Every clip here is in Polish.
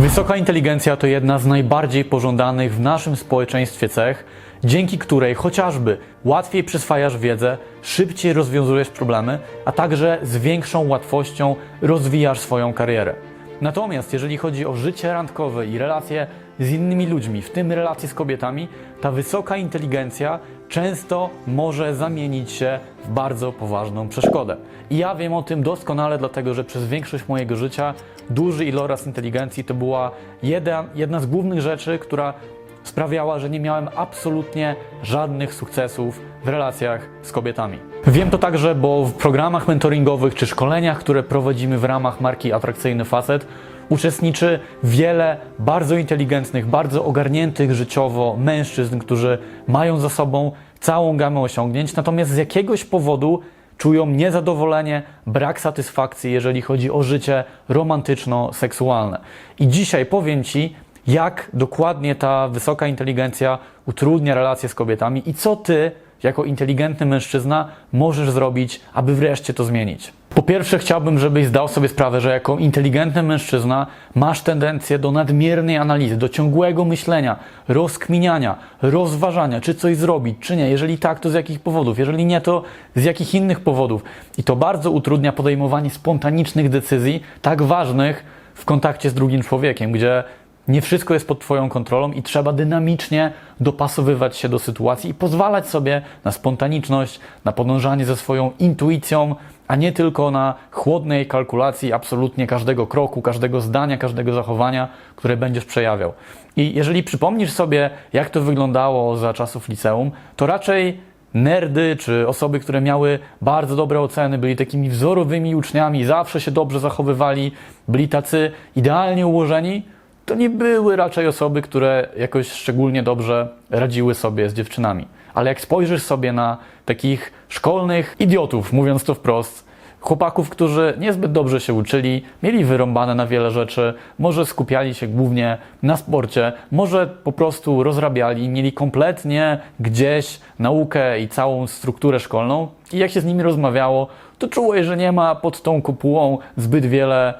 Wysoka inteligencja to jedna z najbardziej pożądanych w naszym społeczeństwie cech, dzięki której chociażby łatwiej przyswajasz wiedzę, szybciej rozwiązujesz problemy, a także z większą łatwością rozwijasz swoją karierę. Natomiast jeżeli chodzi o życie randkowe i relacje z innymi ludźmi, w tym relacje z kobietami, ta wysoka inteligencja często może zamienić się w bardzo poważną przeszkodę. I ja wiem o tym doskonale, dlatego że przez większość mojego życia duży iloraz inteligencji to była jedna, jedna z głównych rzeczy, która sprawiała, że nie miałem absolutnie żadnych sukcesów w relacjach z kobietami. Wiem to także, bo w programach mentoringowych czy szkoleniach, które prowadzimy w ramach marki Atrakcyjny Facet, uczestniczy wiele bardzo inteligentnych, bardzo ogarniętych życiowo mężczyzn, którzy mają za sobą całą gamę osiągnięć, natomiast z jakiegoś powodu czują niezadowolenie, brak satysfakcji, jeżeli chodzi o życie romantyczno-seksualne. I dzisiaj powiem Ci, jak dokładnie ta wysoka inteligencja utrudnia relacje z kobietami i co Ty, jako inteligentny mężczyzna, możesz zrobić, aby wreszcie to zmienić. Po pierwsze, chciałbym, żebyś zdał sobie sprawę, że jako inteligentny mężczyzna masz tendencję do nadmiernej analizy, do ciągłego myślenia, rozkminiania, rozważania, czy coś zrobić, czy nie. Jeżeli tak, to z jakich powodów, jeżeli nie, to z jakich innych powodów. I to bardzo utrudnia podejmowanie spontanicznych decyzji, tak ważnych w kontakcie z drugim człowiekiem, gdzie nie wszystko jest pod Twoją kontrolą i trzeba dynamicznie dopasowywać się do sytuacji i pozwalać sobie na spontaniczność, na podążanie ze swoją intuicją, a nie tylko na chłodnej kalkulacji absolutnie każdego kroku, każdego zdania, każdego zachowania, które będziesz przejawiał. I jeżeli przypomnisz sobie, jak to wyglądało za czasów liceum, to raczej nerdy czy osoby, które miały bardzo dobre oceny, byli takimi wzorowymi uczniami, zawsze się dobrze zachowywali, byli tacy idealnie ułożeni, to nie były raczej osoby, które jakoś szczególnie dobrze radziły sobie z dziewczynami. Ale jak spojrzysz sobie na takich szkolnych idiotów, mówiąc to wprost, chłopaków, którzy niezbyt dobrze się uczyli, mieli wyrąbane na wiele rzeczy, może skupiali się głównie na sporcie, może po prostu rozrabiali, mieli kompletnie gdzieś naukę i całą strukturę szkolną i jak się z nimi rozmawiało, to czułeś, że nie ma pod tą kopułą zbyt wiele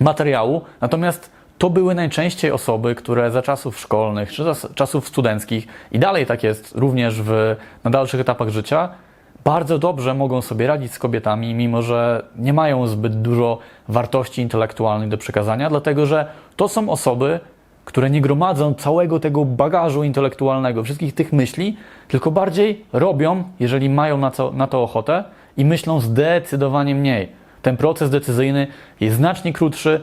materiału, natomiast to były najczęściej osoby, które za czasów szkolnych czy za czasów studenckich i dalej tak jest również w, na dalszych etapach życia, bardzo dobrze mogą sobie radzić z kobietami, mimo że nie mają zbyt dużo wartości intelektualnej do przekazania, dlatego że to są osoby, które nie gromadzą całego tego bagażu intelektualnego, wszystkich tych myśli, tylko bardziej robią, jeżeli mają na, na to ochotę i myślą zdecydowanie mniej ten proces decyzyjny jest znacznie krótszy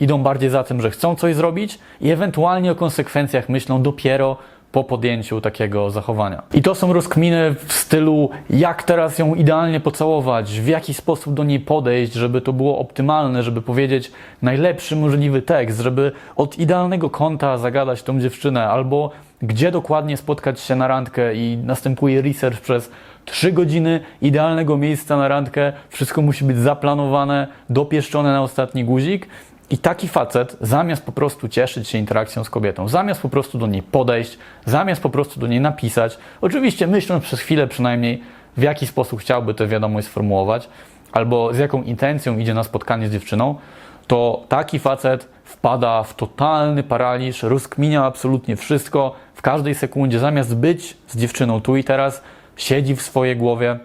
idą bardziej za tym, że chcą coś zrobić i ewentualnie o konsekwencjach myślą dopiero po podjęciu takiego zachowania. I to są rozkminy w stylu, jak teraz ją idealnie pocałować, w jaki sposób do niej podejść, żeby to było optymalne, żeby powiedzieć najlepszy możliwy tekst, żeby od idealnego kąta zagadać tą dziewczynę, albo gdzie dokładnie spotkać się na randkę i następuje research przez 3 godziny idealnego miejsca na randkę, wszystko musi być zaplanowane, dopieszczone na ostatni guzik. I taki facet, zamiast po prostu cieszyć się interakcją z kobietą, zamiast po prostu do niej podejść, zamiast po prostu do niej napisać, oczywiście myśląc przez chwilę przynajmniej, w jaki sposób chciałby tę wiadomość sformułować, albo z jaką intencją idzie na spotkanie z dziewczyną, to taki facet wpada w totalny paraliż, rozkminia absolutnie wszystko w każdej sekundzie, zamiast być z dziewczyną tu i teraz, siedzi w swojej głowie.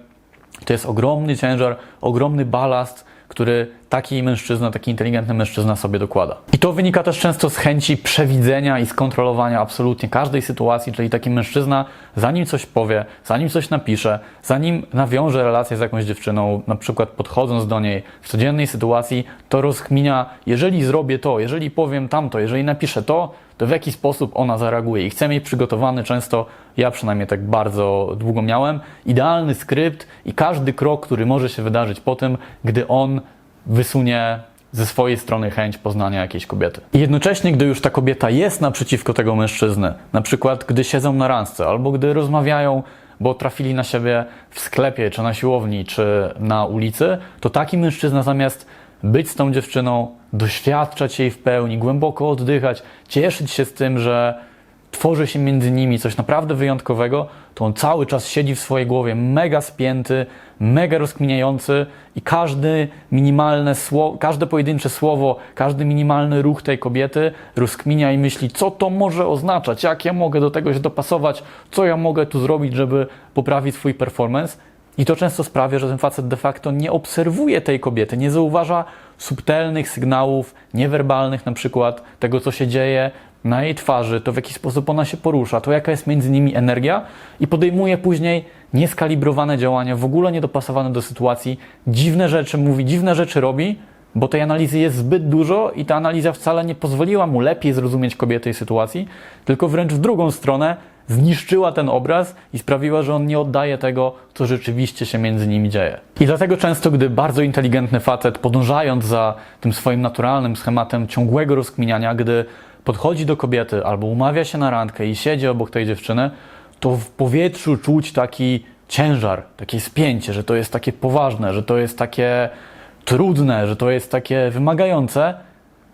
To jest ogromny ciężar, ogromny balast, który taki mężczyzna, taki inteligentny mężczyzna sobie dokłada. I to wynika też często z chęci przewidzenia i skontrolowania absolutnie każdej sytuacji, czyli taki mężczyzna, zanim coś powie, zanim coś napisze, zanim nawiąże relację z jakąś dziewczyną, na przykład podchodząc do niej w codziennej sytuacji, to rozkminia, jeżeli zrobię to, jeżeli powiem tamto, jeżeli napiszę to, to w jaki sposób ona zareaguje. I chcę mieć przygotowany często, ja przynajmniej tak bardzo długo miałem, idealny skrypt i każdy krok, który może się wydarzyć po tym, gdy on wysunie ze swojej strony chęć poznania jakiejś kobiety. I jednocześnie, gdy już ta kobieta jest naprzeciwko tego mężczyzny, na przykład gdy siedzą na randce albo gdy rozmawiają, bo trafili na siebie w sklepie, czy na siłowni, czy na ulicy, to taki mężczyzna zamiast być z tą dziewczyną, doświadczać jej w pełni, głęboko oddychać, cieszyć się z tym, że tworzy się między nimi coś naprawdę wyjątkowego, to on cały czas siedzi w swojej głowie mega spięty, mega rozkminiający i każdy minimalne słowo, każde pojedyncze słowo, każdy minimalny ruch tej kobiety rozkminia i myśli, co to może oznaczać, jak ja mogę do tego się dopasować, co ja mogę tu zrobić, żeby poprawić swój performance. I to często sprawia, że ten facet de facto nie obserwuje tej kobiety, nie zauważa subtelnych sygnałów niewerbalnych, na przykład tego, co się dzieje na jej twarzy, to w jaki sposób ona się porusza, to jaka jest między nimi energia i podejmuje później nieskalibrowane działania, w ogóle niedopasowane do sytuacji, dziwne rzeczy mówi, dziwne rzeczy robi, bo tej analizy jest zbyt dużo i ta analiza wcale nie pozwoliła mu lepiej zrozumieć kobiety i sytuacji, tylko wręcz w drugą stronę zniszczyła ten obraz i sprawiła, że on nie oddaje tego, co rzeczywiście się między nimi dzieje. I dlatego często, gdy bardzo inteligentny facet, podążając za tym swoim naturalnym schematem ciągłego rozkminiania, gdy podchodzi do kobiety albo umawia się na randkę i siedzi obok tej dziewczyny, to w powietrzu czuć taki ciężar, takie spięcie, że to jest takie poważne, że to jest takie trudne, że to jest takie wymagające,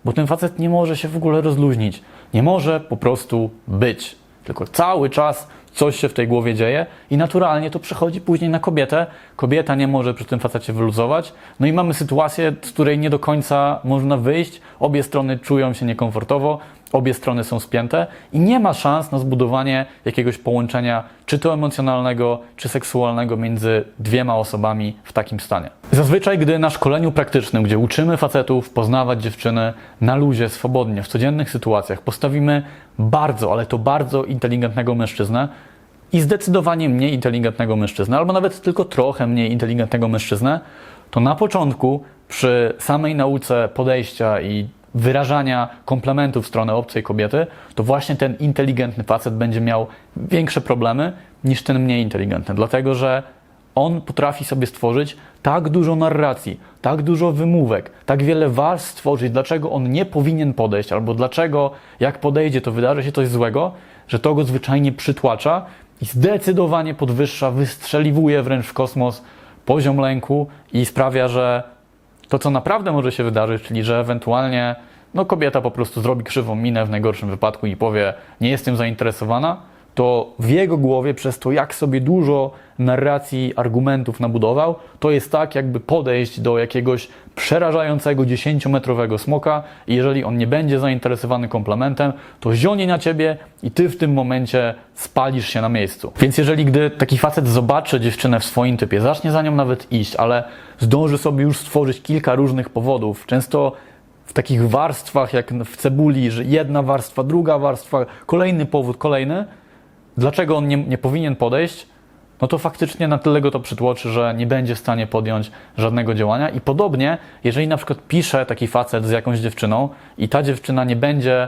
bo ten facet nie może się w ogóle rozluźnić. Nie może po prostu być. Tylko cały czas coś się w tej głowie dzieje i naturalnie to przechodzi później na kobietę. Kobieta nie może przy tym facecie wyluzować. No i mamy sytuację, z której nie do końca można wyjść. Obie strony czują się niekomfortowo, obie strony są spięte i nie ma szans na zbudowanie jakiegoś połączenia, czy to emocjonalnego, czy seksualnego między dwiema osobami w takim stanie. Zazwyczaj, gdy na szkoleniu praktycznym, gdzie uczymy facetów poznawać dziewczyny na luzie, swobodnie, w codziennych sytuacjach, postawimy bardzo, ale to bardzo inteligentnego mężczyznę, i zdecydowanie mniej inteligentnego mężczyznę, albo nawet tylko trochę mniej inteligentnego mężczyznę, to na początku przy samej nauce podejścia i wyrażania komplementów w stronę obcej kobiety, to właśnie ten inteligentny facet będzie miał większe problemy niż ten mniej inteligentny, dlatego że on potrafi sobie stworzyć tak dużo narracji, tak dużo wymówek, tak wiele warstw stworzyć, dlaczego on nie powinien podejść, albo dlaczego jak podejdzie, to wydarzy się coś złego, że to go zwyczajnie przytłacza i zdecydowanie podwyższa, wystrzeliwuje wręcz w kosmos poziom lęku i sprawia, że to, co naprawdę może się wydarzyć, czyli że ewentualnie no, kobieta po prostu zrobi krzywą minę w najgorszym wypadku i powie, nie jestem zainteresowana, to w jego głowie przez to, jak sobie dużo narracji, argumentów nabudował, to jest tak, jakby podejść do jakiegoś przerażającego 10-metrowego smoka i jeżeli on nie będzie zainteresowany komplementem, to zionie na ciebie i ty w tym momencie spalisz się na miejscu. Więc jeżeli gdy taki facet zobaczy dziewczynę w swoim typie, zacznie za nią nawet iść, ale zdąży sobie już stworzyć kilka różnych powodów, często w takich warstwach, jak w cebuli, że jedna warstwa, druga warstwa, kolejny powód, kolejny, dlaczego on nie, nie powinien podejść, no to faktycznie na tyle go to przytłoczy, że nie będzie w stanie podjąć żadnego działania. I podobnie, jeżeli na przykład pisze taki facet z jakąś dziewczyną i ta dziewczyna nie będzie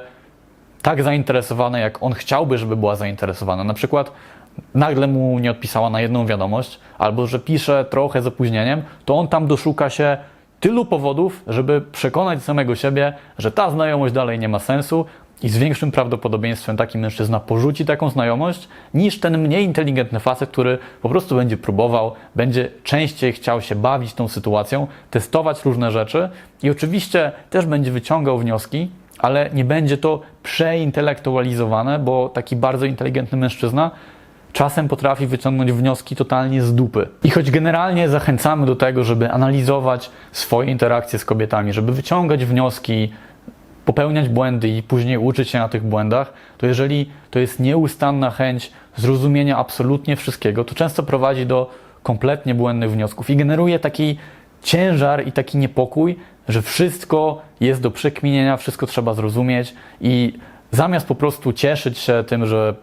tak zainteresowana, jak on chciałby, żeby była zainteresowana, na przykład nagle mu nie odpisała na jedną wiadomość, albo że pisze trochę z opóźnieniem, to on tam doszuka się tylu powodów, żeby przekonać samego siebie, że ta znajomość dalej nie ma sensu, i z większym prawdopodobieństwem taki mężczyzna porzuci taką znajomość, niż ten mniej inteligentny facet, który po prostu będzie próbował, będzie częściej chciał się bawić tą sytuacją, testować różne rzeczy i oczywiście też będzie wyciągał wnioski, ale nie będzie to przeintelektualizowane, bo taki bardzo inteligentny mężczyzna czasem potrafi wyciągnąć wnioski totalnie z dupy. I choć generalnie zachęcamy do tego, żeby analizować swoje interakcje z kobietami, żeby wyciągać wnioski, popełniać błędy i później uczyć się na tych błędach, to jeżeli to jest nieustanna chęć zrozumienia absolutnie wszystkiego, to często prowadzi do kompletnie błędnych wniosków i generuje taki ciężar i taki niepokój, że wszystko jest do przekminienia, wszystko trzeba zrozumieć i zamiast po prostu cieszyć się tym, że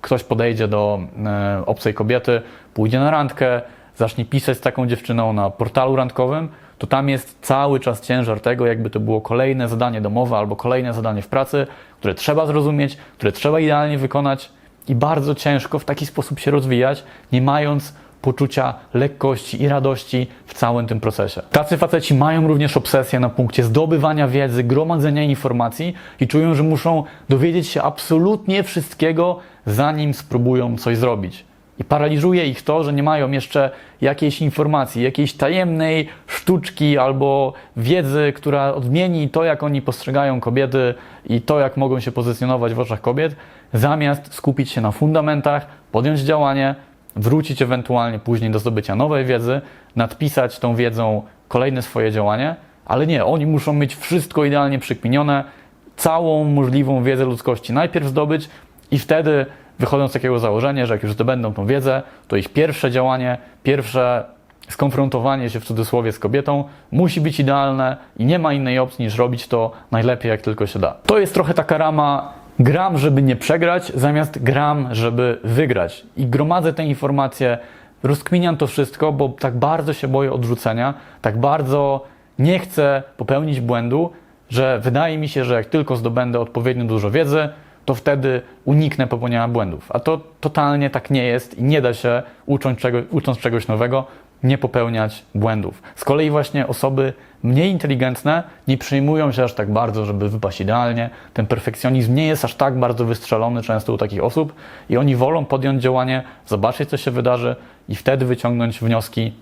ktoś podejdzie do e, obcej kobiety, pójdzie na randkę, zacznie pisać z taką dziewczyną na portalu randkowym, to tam jest cały czas ciężar tego, jakby to było kolejne zadanie domowe albo kolejne zadanie w pracy, które trzeba zrozumieć, które trzeba idealnie wykonać i bardzo ciężko w taki sposób się rozwijać, nie mając poczucia lekkości i radości w całym tym procesie. Tacy faceci mają również obsesję na punkcie zdobywania wiedzy, gromadzenia informacji i czują, że muszą dowiedzieć się absolutnie wszystkiego, zanim spróbują coś zrobić. I paraliżuje ich to, że nie mają jeszcze jakiejś informacji, jakiejś tajemnej sztuczki albo wiedzy, która odmieni to, jak oni postrzegają kobiety i to, jak mogą się pozycjonować w oczach kobiet, zamiast skupić się na fundamentach, podjąć działanie wrócić ewentualnie później do zdobycia nowej wiedzy, nadpisać tą wiedzą kolejne swoje działanie, ale nie, oni muszą mieć wszystko idealnie przykminione, całą możliwą wiedzę ludzkości najpierw zdobyć i wtedy wychodząc z takiego założenia, że jak już zdobędą tą wiedzę, to ich pierwsze działanie, pierwsze skonfrontowanie się w cudzysłowie z kobietą musi być idealne i nie ma innej opcji niż robić to najlepiej jak tylko się da. To jest trochę taka rama gram, żeby nie przegrać, zamiast gram, żeby wygrać. I gromadzę te informacje, rozkminiam to wszystko, bo tak bardzo się boję odrzucenia, tak bardzo nie chcę popełnić błędu, że wydaje mi się, że jak tylko zdobędę odpowiednio dużo wiedzy, to wtedy uniknę popełniania błędów. A to totalnie tak nie jest i nie da się, ucząc, czego, ucząc czegoś nowego, nie popełniać błędów. Z kolei właśnie osoby mniej inteligentne nie przejmują się aż tak bardzo, żeby wypaść idealnie. Ten perfekcjonizm nie jest aż tak bardzo wystrzelony często u takich osób i oni wolą podjąć działanie, zobaczyć co się wydarzy i wtedy wyciągnąć wnioski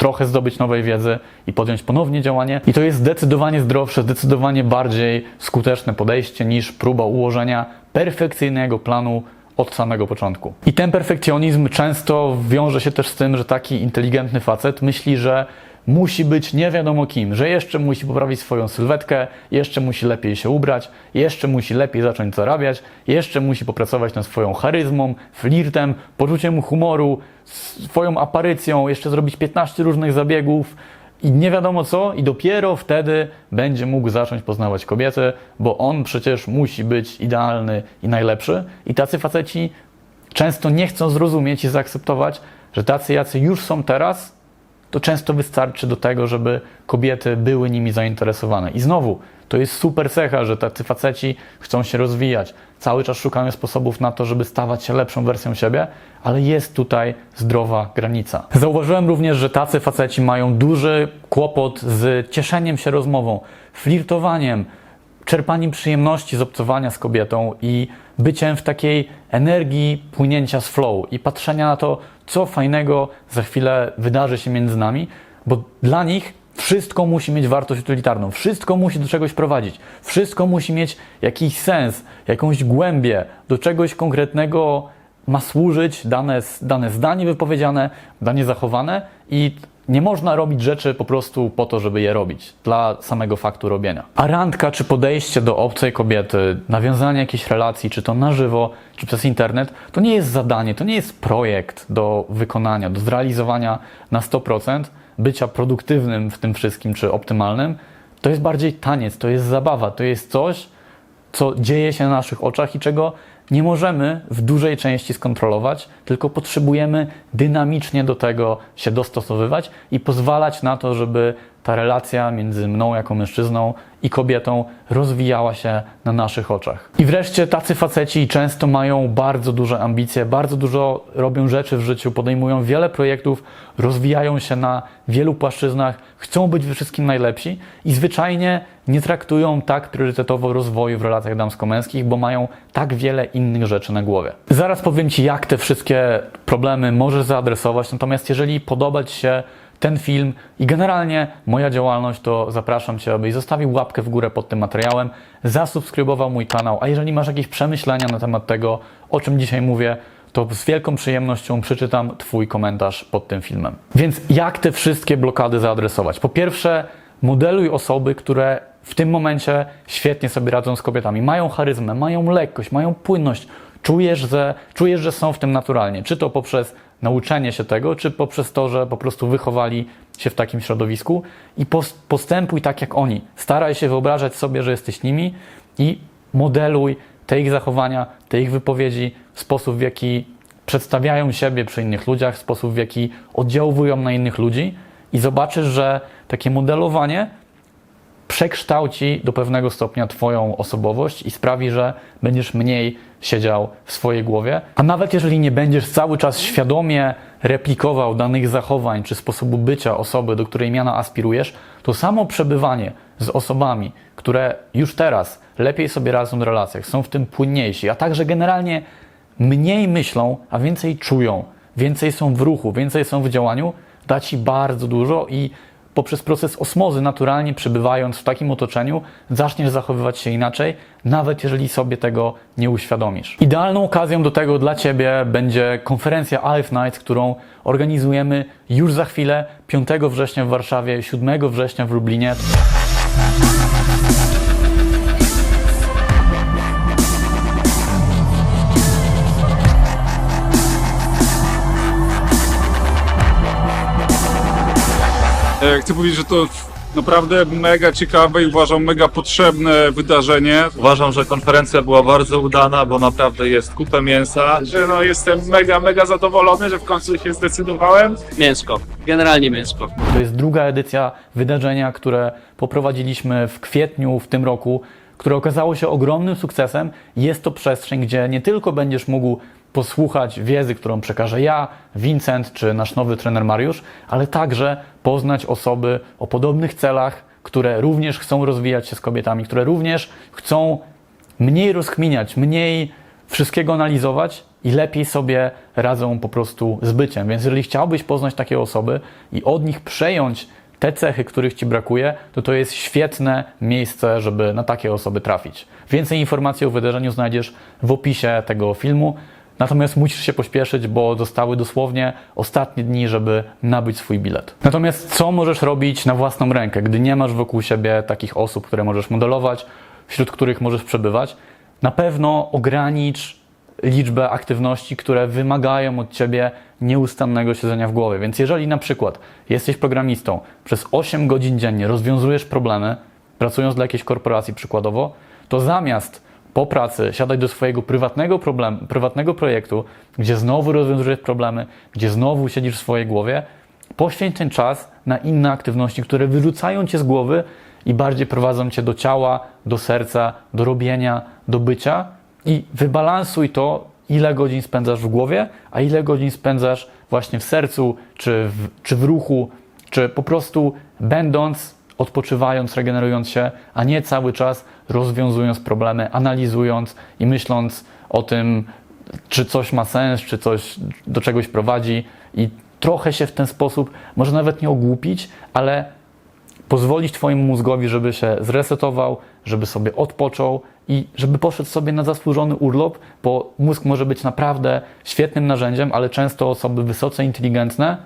trochę zdobyć nowej wiedzy i podjąć ponownie działanie. I to jest zdecydowanie zdrowsze, zdecydowanie bardziej skuteczne podejście niż próba ułożenia perfekcyjnego planu od samego początku. I ten perfekcjonizm często wiąże się też z tym, że taki inteligentny facet myśli, że musi być nie wiadomo kim, że jeszcze musi poprawić swoją sylwetkę, jeszcze musi lepiej się ubrać, jeszcze musi lepiej zacząć zarabiać, jeszcze musi popracować nad swoją charyzmą, flirtem, poczuciem humoru, swoją aparycją, jeszcze zrobić 15 różnych zabiegów i nie wiadomo co, i dopiero wtedy będzie mógł zacząć poznawać kobiety, bo on przecież musi być idealny i najlepszy. I tacy faceci często nie chcą zrozumieć i zaakceptować, że tacy jacy już są teraz, to często wystarczy do tego, żeby kobiety były nimi zainteresowane. I znowu, to jest super cecha, że tacy faceci chcą się rozwijać. Cały czas szukają sposobów na to, żeby stawać się lepszą wersją siebie, ale jest tutaj zdrowa granica. Zauważyłem również, że tacy faceci mają duży kłopot z cieszeniem się rozmową, flirtowaniem, czerpaniem przyjemności z obcowania z kobietą i byciem w takiej energii płynięcia z flow i patrzenia na to, co fajnego za chwilę wydarzy się między nami, bo dla nich wszystko musi mieć wartość utylitarną, wszystko musi do czegoś prowadzić, wszystko musi mieć jakiś sens, jakąś głębię, do czegoś konkretnego ma służyć dane, dane zdanie wypowiedziane, danie zachowane i nie można robić rzeczy po prostu po to, żeby je robić, dla samego faktu robienia. A randka czy podejście do obcej kobiety, nawiązanie jakiejś relacji, czy to na żywo, czy przez internet, to nie jest zadanie, to nie jest projekt do wykonania, do zrealizowania na 100%, bycia produktywnym w tym wszystkim, czy optymalnym. To jest bardziej taniec, to jest zabawa, to jest coś, co dzieje się na naszych oczach i czego nie możemy w dużej części skontrolować, tylko potrzebujemy dynamicznie do tego się dostosowywać i pozwalać na to, żeby ta relacja między mną jako mężczyzną i kobietą rozwijała się na naszych oczach. I wreszcie tacy faceci często mają bardzo duże ambicje, bardzo dużo robią rzeczy w życiu, podejmują wiele projektów, rozwijają się na wielu płaszczyznach, chcą być we wszystkim najlepsi i zwyczajnie nie traktują tak priorytetowo rozwoju w relacjach damsko-męskich, bo mają tak wiele innych rzeczy na głowie. Zaraz powiem Ci, jak te wszystkie problemy możesz zaadresować, natomiast jeżeli podoba Ci się ten film i generalnie moja działalność, to zapraszam Cię, abyś zostawił łapkę w górę pod tym materiałem, zasubskrybował mój kanał, a jeżeli masz jakieś przemyślenia na temat tego, o czym dzisiaj mówię, to z wielką przyjemnością przeczytam Twój komentarz pod tym filmem. Więc jak te wszystkie blokady zaadresować? Po pierwsze, modeluj osoby, które w tym momencie świetnie sobie radzą z kobietami. Mają charyzmę, mają lekkość, mają płynność. Czujesz, że, czujesz, że są w tym naturalnie. Czy to poprzez nauczenie się tego, czy poprzez to, że po prostu wychowali się w takim środowisku i postępuj tak jak oni. Staraj się wyobrażać sobie, że jesteś nimi i modeluj te ich zachowania, te ich wypowiedzi, sposób w jaki przedstawiają siebie przy innych ludziach, sposób w jaki oddziałują na innych ludzi i zobaczysz, że takie modelowanie przekształci do pewnego stopnia Twoją osobowość i sprawi, że będziesz mniej siedział w swojej głowie. A nawet jeżeli nie będziesz cały czas świadomie replikował danych zachowań czy sposobu bycia osoby, do której miana aspirujesz, to samo przebywanie z osobami, które już teraz lepiej sobie radzą w relacjach, są w tym płynniejsi, a także generalnie mniej myślą, a więcej czują, więcej są w ruchu, więcej są w działaniu, da Ci bardzo dużo i poprzez proces osmozy, naturalnie przebywając w takim otoczeniu, zaczniesz zachowywać się inaczej, nawet jeżeli sobie tego nie uświadomisz. Idealną okazją do tego dla Ciebie będzie konferencja AF Night, którą organizujemy już za chwilę, 5 września w Warszawie, 7 września w Lublinie. Chcę powiedzieć, że to naprawdę mega ciekawe i uważam mega potrzebne wydarzenie. Uważam, że konferencja była bardzo udana, bo naprawdę jest kupę mięsa. że no jestem mega, mega zadowolony, że w końcu się zdecydowałem. Mięsko. Generalnie mięsko. To jest druga edycja wydarzenia, które poprowadziliśmy w kwietniu w tym roku, które okazało się ogromnym sukcesem. Jest to przestrzeń, gdzie nie tylko będziesz mógł posłuchać wiedzy, którą przekażę ja, Vincent czy nasz nowy trener Mariusz, ale także poznać osoby o podobnych celach, które również chcą rozwijać się z kobietami, które również chcą mniej rozkminiać, mniej wszystkiego analizować i lepiej sobie radzą po prostu z byciem. Więc jeżeli chciałbyś poznać takie osoby i od nich przejąć te cechy, których ci brakuje, to to jest świetne miejsce, żeby na takie osoby trafić. Więcej informacji o wydarzeniu znajdziesz w opisie tego filmu. Natomiast musisz się pośpieszyć, bo zostały dosłownie ostatnie dni, żeby nabyć swój bilet. Natomiast co możesz robić na własną rękę, gdy nie masz wokół siebie takich osób, które możesz modelować, wśród których możesz przebywać? Na pewno ogranicz liczbę aktywności, które wymagają od ciebie nieustannego siedzenia w głowie. Więc jeżeli na przykład jesteś programistą, przez 8 godzin dziennie rozwiązujesz problemy, pracując dla jakiejś korporacji przykładowo, to zamiast po pracy siadać do swojego prywatnego, problem, prywatnego projektu, gdzie znowu rozwiązujesz problemy, gdzie znowu siedzisz w swojej głowie, poświęć ten czas na inne aktywności, które wyrzucają cię z głowy i bardziej prowadzą cię do ciała, do serca, do robienia, do bycia. I wybalansuj to, ile godzin spędzasz w głowie, a ile godzin spędzasz właśnie w sercu, czy w, czy w ruchu, czy po prostu będąc, odpoczywając, regenerując się, a nie cały czas rozwiązując problemy, analizując i myśląc o tym, czy coś ma sens, czy coś do czegoś prowadzi. I trochę się w ten sposób, może nawet nie ogłupić, ale pozwolić Twojemu mózgowi, żeby się zresetował, żeby sobie odpoczął i żeby poszedł sobie na zasłużony urlop, bo mózg może być naprawdę świetnym narzędziem, ale często osoby wysoce inteligentne,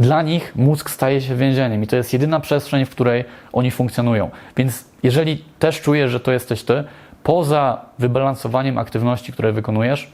dla nich mózg staje się więzieniem i to jest jedyna przestrzeń, w której oni funkcjonują. Więc jeżeli też czujesz, że to jesteś Ty, poza wybalansowaniem aktywności, które wykonujesz,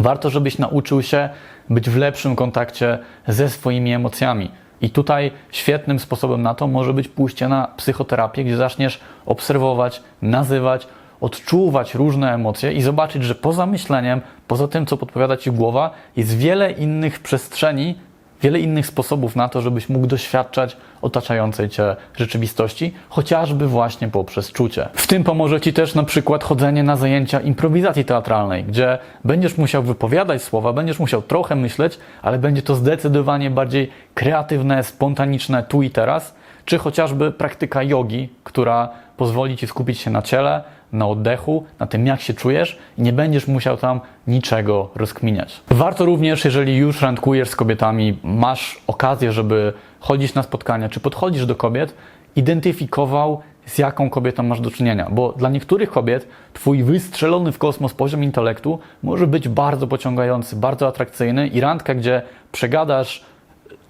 warto, żebyś nauczył się być w lepszym kontakcie ze swoimi emocjami. I tutaj świetnym sposobem na to może być pójście na psychoterapię, gdzie zaczniesz obserwować, nazywać, odczuwać różne emocje i zobaczyć, że poza myśleniem, poza tym, co podpowiada ci głowa, jest wiele innych przestrzeni, wiele innych sposobów na to, żebyś mógł doświadczać otaczającej cię rzeczywistości, chociażby właśnie poprzez czucie. W tym pomoże ci też na przykład chodzenie na zajęcia improwizacji teatralnej, gdzie będziesz musiał wypowiadać słowa, będziesz musiał trochę myśleć, ale będzie to zdecydowanie bardziej kreatywne, spontaniczne tu i teraz, czy chociażby praktyka jogi, która pozwoli ci skupić się na ciele, na oddechu, na tym jak się czujesz i nie będziesz musiał tam niczego rozkminiać. Warto również, jeżeli już randkujesz z kobietami, masz okazję, żeby chodzić na spotkania, czy podchodzisz do kobiet, identyfikował z jaką kobietą masz do czynienia, bo dla niektórych kobiet twój wystrzelony w kosmos poziom intelektu może być bardzo pociągający, bardzo atrakcyjny i randka, gdzie przegadasz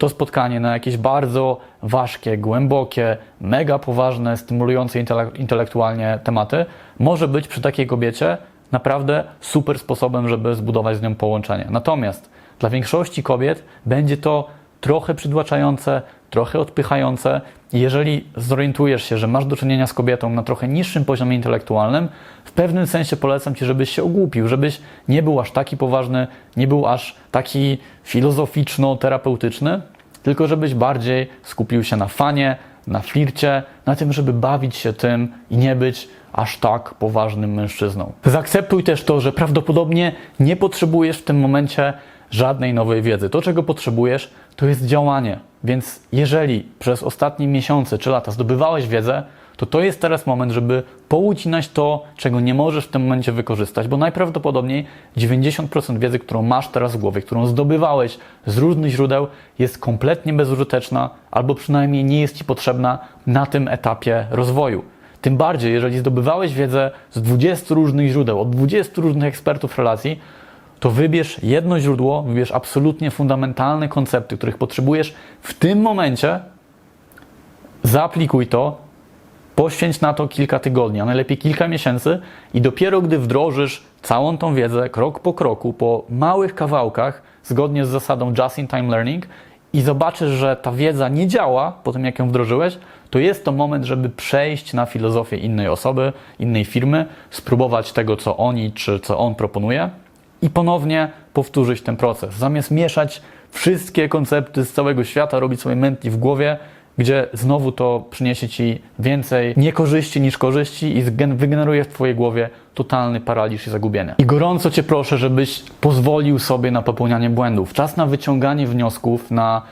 to spotkanie na jakieś bardzo ważkie, głębokie, mega poważne, stymulujące intele- intelektualnie tematy, może być przy takiej kobiecie naprawdę super sposobem, żeby zbudować z nią połączenie. Natomiast dla większości kobiet będzie to trochę przytłaczające, trochę odpychające. Jeżeli zorientujesz się, że masz do czynienia z kobietą na trochę niższym poziomie intelektualnym, w pewnym sensie polecam Ci, żebyś się ogłupił, żebyś nie był aż taki poważny, nie był aż taki filozoficzno-terapeutyczny, tylko żebyś bardziej skupił się na fanie, na flircie, na tym, żeby bawić się tym i nie być aż tak poważnym mężczyzną. Zaakceptuj też to, że prawdopodobnie nie potrzebujesz w tym momencie żadnej nowej wiedzy. To, czego potrzebujesz, to jest działanie. Więc jeżeli przez ostatnie miesiące czy lata zdobywałeś wiedzę, to to jest teraz moment, żeby poucinać to, czego nie możesz w tym momencie wykorzystać, bo najprawdopodobniej 90% wiedzy, którą masz teraz w głowie, którą zdobywałeś z różnych źródeł, jest kompletnie bezużyteczna, albo przynajmniej nie jest Ci potrzebna na tym etapie rozwoju. Tym bardziej, jeżeli zdobywałeś wiedzę z 20 różnych źródeł, od 20 różnych ekspertów relacji, to wybierz jedno źródło, wybierz absolutnie fundamentalne koncepty, których potrzebujesz w tym momencie, zaaplikuj to, poświęć na to kilka tygodni, a najlepiej kilka miesięcy i dopiero gdy wdrożysz całą tą wiedzę krok po kroku, po małych kawałkach, zgodnie z zasadą just-in-time learning i zobaczysz, że ta wiedza nie działa po tym, jak ją wdrożyłeś, to jest to moment, żeby przejść na filozofię innej osoby, innej firmy, spróbować tego, co oni czy co on proponuje i ponownie powtórzyć ten proces. Zamiast mieszać wszystkie koncepty z całego świata, robić sobie mętli w głowie, gdzie znowu to przyniesie Ci więcej niekorzyści niż korzyści i wygeneruje w Twojej głowie totalny paraliż i zagubienie. I gorąco Cię proszę, żebyś pozwolił sobie na popełnianie błędów. Czas na wyciąganie wniosków, na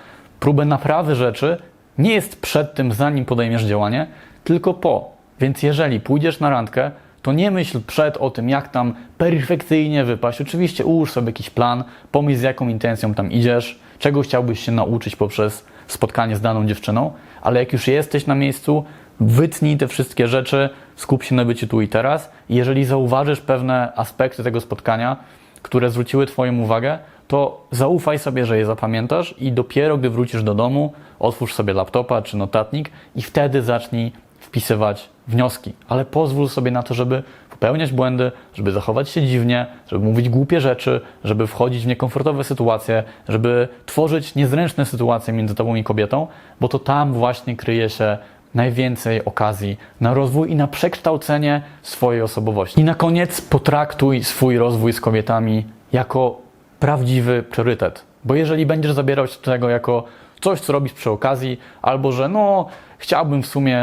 próbę naprawy rzeczy nie jest przed tym, zanim podejmiesz działanie, tylko po. Więc jeżeli pójdziesz na randkę, to nie myśl przed o tym, jak tam perfekcyjnie wypaść. Oczywiście ułóż sobie jakiś plan, pomyśl z jaką intencją tam idziesz, czego chciałbyś się nauczyć poprzez spotkanie z daną dziewczyną, ale jak już jesteś na miejscu, wytnij te wszystkie rzeczy, skup się na byciu tu i teraz. Jeżeli zauważysz pewne aspekty tego spotkania, które zwróciły Twoją uwagę, to zaufaj sobie, że je zapamiętasz i dopiero gdy wrócisz do domu, otwórz sobie laptopa czy notatnik i wtedy zacznij wpisywać wnioski. Ale pozwól sobie na to, żeby popełniać błędy, żeby zachować się dziwnie, żeby mówić głupie rzeczy, żeby wchodzić w niekomfortowe sytuacje, żeby tworzyć niezręczne sytuacje między tobą i kobietą, bo to tam właśnie kryje się najwięcej okazji na rozwój i na przekształcenie swojej osobowości. I na koniec potraktuj swój rozwój z kobietami jako prawdziwy priorytet. Bo jeżeli będziesz do tego jako coś, co robisz przy okazji, albo że no, chciałbym w sumie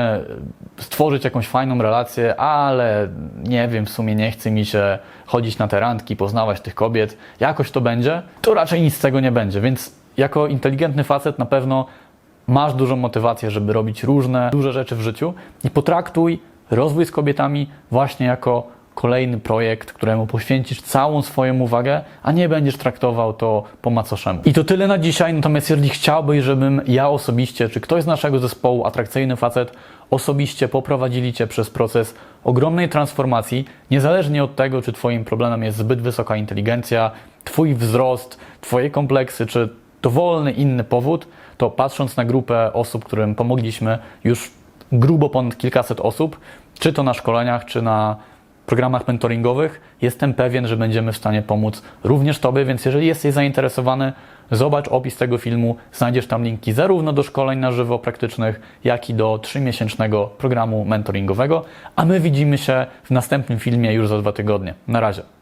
stworzyć jakąś fajną relację, ale nie wiem, w sumie nie chce mi się chodzić na te randki, poznawać tych kobiet, jakoś to będzie, to raczej nic z tego nie będzie. Więc jako inteligentny facet na pewno masz dużą motywację, żeby robić różne, duże rzeczy w życiu i potraktuj rozwój z kobietami właśnie jako kolejny projekt, któremu poświęcisz całą swoją uwagę, a nie będziesz traktował to po macoszemu. I to tyle na dzisiaj, natomiast jeżeli chciałbyś, żebym ja osobiście, czy ktoś z naszego zespołu, atrakcyjny facet, osobiście poprowadzili Cię przez proces ogromnej transformacji, niezależnie od tego, czy Twoim problemem jest zbyt wysoka inteligencja, Twój wzrost, Twoje kompleksy, czy dowolny inny powód, to patrząc na grupę osób, którym pomogliśmy, już grubo ponad kilkaset osób, czy to na szkoleniach, czy na programach mentoringowych, jestem pewien, że będziemy w stanie pomóc również Tobie, więc jeżeli jesteś zainteresowany, zobacz opis tego filmu, znajdziesz tam linki zarówno do szkoleń na żywo praktycznych, jak i do 3-miesięcznego programu mentoringowego, a my widzimy się w następnym filmie już za dwa tygodnie. Na razie.